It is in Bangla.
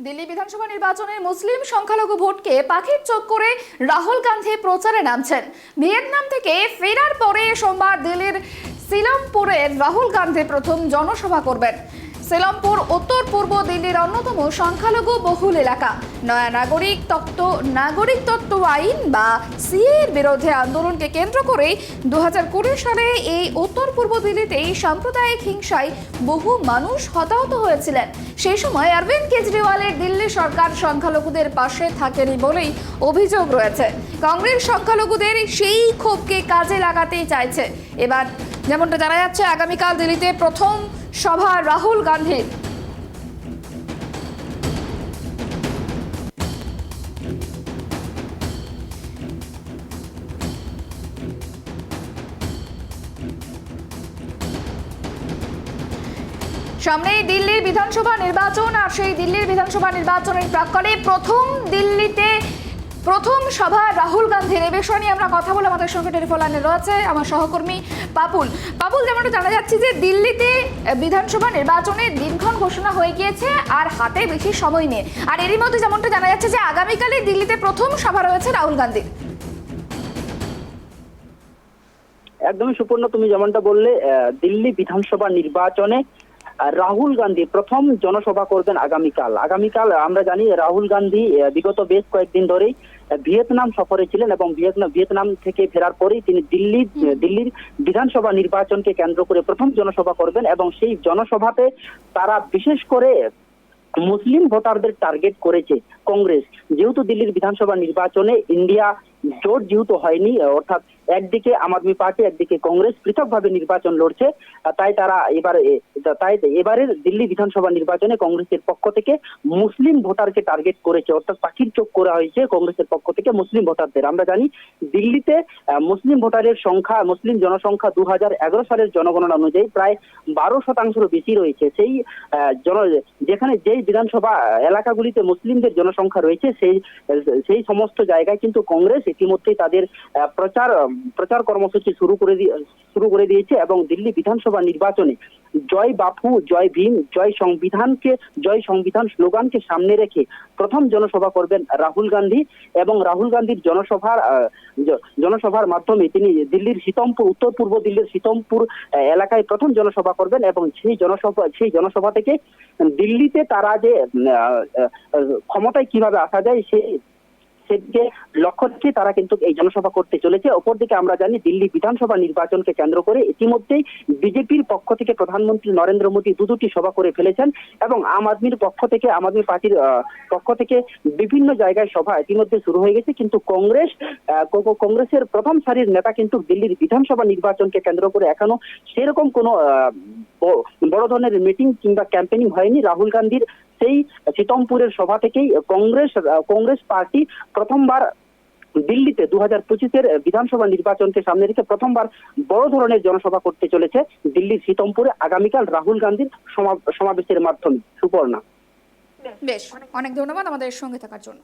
দিল্লি বিধানসভা নির্বাচনে মুসলিম সংখ্যালঘু ভোটকে পাখির চোখ করে রাহুল গান্ধী প্রচারে নামছেন। ভিয়েতনাম থেকে ফেরার পরে সোমবার দিল্লির সিলমপুরে রাহুল গান্ধী প্রথম জনসভা করবেন। সিলমপুর, উত্তর পূর্ব দিল্লির অন্যতম সংখ্যালঘু বহুল এলাকা। নয়া নাগরিক তত্ত্ব নাগরিক তত্ত্ব আইন বা সিএর বিরোধে আন্দোলনকে কেন্দ্র করে দু সালে এই উত্তর পূর্ব দিল্লিতেই সাম্প্রদায়িক হিংসায় বহু মানুষ হতাহত হয়েছিলেন। সেই সময় অরবিন্দ কেজরিওয়ালের দিল্লি সরকার সংখ্যালঘুদের পাশে থাকেনি বলেই অভিযোগ রয়েছে। কংগ্রেস সংখ্যালঘুদের সেই ক্ষোভকে কাজে লাগাতেই চাইছে। এবার যেমনটা জানা যাচ্ছে, আগামীকাল দিল্লিতে প্রথম সভা রাহুল গান্ধীর। সামনেই দিল্লির বিধানসভা নির্বাচন, আর সেই দিল্লির বিধানসভা নির্বাচনের প্রাক্কালে প্রথম দিল্লিতে প্রথম সভা রাহুল গান্ধীর। এ বিষয় নিয়ে আমরা কথা বলে আমাদের সঙ্গে টেলিফোন লাইনে রয়েছে আমার সহকর্মী পাপুল পাপুল যেমনটা জানা যাচ্ছে যে দিল্লিতে বিধানসভা নির্বাচনের দিনক্ষণ ঘোষণা হয়ে গিয়েছে আর হাতে বেশি সময় নেই। আর এরই মধ্যে যেমনটা জানা যাচ্ছে যে আগামীকালই দিল্লিতে প্রথম সভা রয়েছে রাহুল গান্ধীর। একদমই সুপর্ণ, তুমি যেমনটা বললে দিল্লি বিধানসভা নির্বাচনে রাহুল গান্ধী প্রথম জনসভা করবেন আগামীকাল। আগামীকাল আমরা জানি রাহুল গান্ধী বিগত বেশ কয়েকদিন ধরেই ভিয়েতনাম সফরে ছিলেন এবং ভিয়েতনাম ভিয়েতনাম থেকে ফেরার পরেই তিনি দিল্লি দিল্লির বিধানসভা নির্বাচনকে কেন্দ্র করে প্রথম জনসভা করবেন এবং সেই জনসভাতে তারা বিশেষ করে মুসলিম ভোটারদের টার্গেট করেছে কংগ্রেস। যেহেতু দিল্লির বিধানসভা নির্বাচনে ইন্ডিয়া জোট যেহেতু হয়নি অর্থাৎ একদিকে আম আদমি পার্টি, একদিকে কংগ্রেস পৃথকভাবে নির্বাচন লড়ছে তাই তারা এবার তাই এবারের দিল্লি বিধানসভা নির্বাচনে কংগ্রেসের পক্ষ থেকে মুসলিম ভোটারকে টার্গেট করেছে, অর্থাৎ পাখির চোখ করা হয়েছে কংগ্রেসের পক্ষ থেকে মুসলিম ভোটারদের। আমরা জানি দিল্লিতে মুসলিম ভোটারের সংখ্যা, মুসলিম জনসংখ্যা দু হাজার এগারো সালের জনগণনা অনুযায়ী প্রায় বারো শতাংশেরও বেশি রয়েছে। সেই জন, যেখানে যেই বিধানসভা এলাকাগুলিতে মুসলিমদের জনসংখ্যা রয়েছে, সেই সেই সমস্ত জায়গায় কিন্তু কংগ্রেস ইতিমধ্যেই তাদের প্রচার প্রচার কর্মসূচি শুরু করে শুরু করে দিয়েছে এবং দিল্লি বিধানসভা নির্বাচনে জয় বাপু, জয় ভীম, জয় সংবিধানকে, জয় সংবিধান স্লোগানকে সামনে রেখে প্রথম জনসভা করবেন রাহুল গান্ধী এবং রাহুল গান্ধীর জনসভার জনসভার মাধ্যমে তিনি দিল্লির শীতমপুর, উত্তর পূর্ব দিল্লির শীতমপুর এলাকায় প্রথম জনসভা করবেন এবং সেই জনসভা সেই জনসভা থেকে দিল্লিতে তারা যে ক্ষমতায় কীভাবে আসা যায়, সেই সেদিকে লক্ষ্য রেখে তারা কিন্তু এই জনসভা করতে চলেছে। অপরদিকে আমরা জানি দিল্লি বিধানসভা নির্বাচনকে কেন্দ্র করে ইতিমধ্যেই বিজেপির পক্ষ থেকে প্রধানমন্ত্রী নরেন্দ্র মোদী দু দুটি সভা করে ফেলেছেন এবং আম আদমির পক্ষ থেকে, আম আদমি পার্টির পক্ষ থেকে বিভিন্ন জায়গায় সভা ইতিমধ্যে শুরু হয়ে গেছে। কিন্তু কংগ্রেস কংগ্রেসের প্রথম সারির নেতা কিন্তু দিল্লির বিধানসভা নির্বাচনকে কেন্দ্র করে এখনও সেরকম কোনো বড় ধরনের মিটিং কিংবা ক্যাম্পেনিং হয়নি। রাহুল গান্ধীর সেই চিতমপুরের সভা থেকেই কংগ্রেস কংগ্রেস পার্টি প্রথমবার দিল্লিতে দু হাজার পঁচিশের বিধানসভা নির্বাচনকে সামনে রেখে প্রথমবার বড় ধরনের জনসভা করতে চলেছে দিল্লির সীতমপুরে আগামীকাল রাহুল গান্ধীর সমাবেশের মাধ্যমে। সুপর্ণা। বেশ, অনেক ধন্যবাদ আমাদের সঙ্গে থাকার জন্য।